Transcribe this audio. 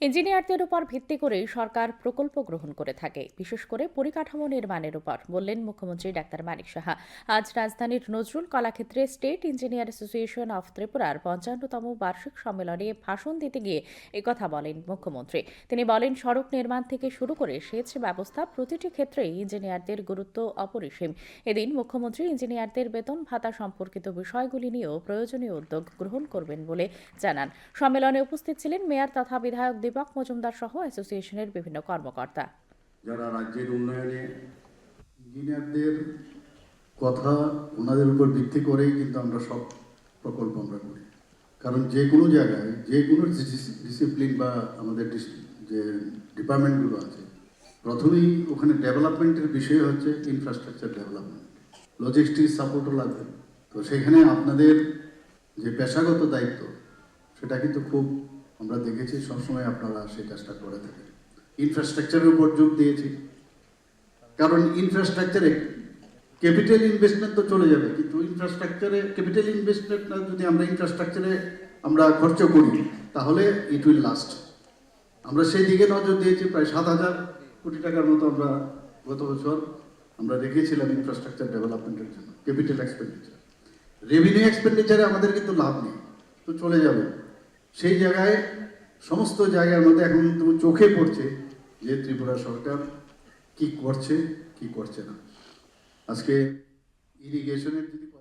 ইঞ্জিনিয়ারদের উপর ভিত্তি করেই সরকার প্রকল্প গ্রহণ করে থাকে। বিশেষ করে পরিকাঠামো নির্মাণের উপর বললেন মুখ্যমন্ত্রী ডাক্তার মানিক সাহা। আজ রাজধানীর নজরুল কলাক্ষেত্রে স্টেট ইঞ্জিনিয়ার অ্যাসোসিয়েশন অফ ত্রিপুরার পঞ্চান্নতম বার্ষিক সম্মেলনে ভাষণ দিতে গিয়ে একথা বলেন মুখ্যমন্ত্রী। তিনি বলেন, সড়ক নির্মাণ থেকে শুরু করে সেচ ব্যবস্থা প্রতিটি ক্ষেত্রেই ইঞ্জিনিয়ারদের গুরুত্ব অপরিসীম। এদিন মুখ্যমন্ত্রী ইঞ্জিনিয়ারদের বেতন ভাতা সম্পর্কিত বিষয়গুলি নিয়েও প্রয়োজনীয় উদ্যোগ গ্রহণ করবেন বলে জানান। সম্মেলনে উপস্থিত ছিলেন মেয়র তথা বিধায়ক দীপক মজুমদার সহ অ্যাসোসিয়েশনের বিভিন্ন কর্মকর্তা। যারা রাজ্যের উন্নয়নে ইঞ্জিনিয়ারদের কথা ওনাদের উপর ভিত্তি করেই কিন্তু আমরা সব প্রকল্প আমরা করি। কারণ যে কোনো জায়গায়, যে কোনো ডিসিপ্লিন বা আমাদের যে ডিপার্টমেন্টগুলো আছে, প্রথমেই ওখানে ডেভেলপমেন্টের বিষয় হচ্ছে ইনফ্রাস্ট্রাকচার ডেভেলপমেন্ট লজিস্টিক সাপোর্টও লাগবে। তো সেখানে আপনাদের যে পেশাগত দায়িত্ব, সেটা কিন্তু খুব আমরা দেখেছি সবসময় আপনারা সেই কাজটা করে থাকেন। ইনফ্রাস্ট্রাকচারের উপর যোগ দিয়েছি। কারণ ইনফ্রাস্ট্রাকচারে ক্যাপিটাল ইনভেস্টমেন্ট তো চলে যাবে, কিন্তু ইনফ্রাস্ট্রাকচারে ক্যাপিটাল ইনভেস্টমেন্ট যদি আমরা ইনফ্রাস্ট্রাকচারে আমরা খরচ করি, তাহলে ইট উইল লাস্ট আমরা সেই দিকে নজর দিয়েছি, প্রায় সাত হাজার কোটি টাকার মতো আমরা গত বছর আমরা রেখেছিলাম ইনফ্রাস্ট্রাকচার ডেভেলপমেন্টের জন্য ক্যাপিটাল এক্সপেন্ডিচার রেভিনিউ এক্সপেন্ডিচারে আমাদের কিন্তু লাভ নেই, তো চলে যাবে। সেই জায়গায়, সমস্ত জায়গার মধ্যে এখন তো চোখে পড়ছে যে ত্রিপুরা সরকার কি করছে কি করছে না। আজকে ইরিগেশনের যদি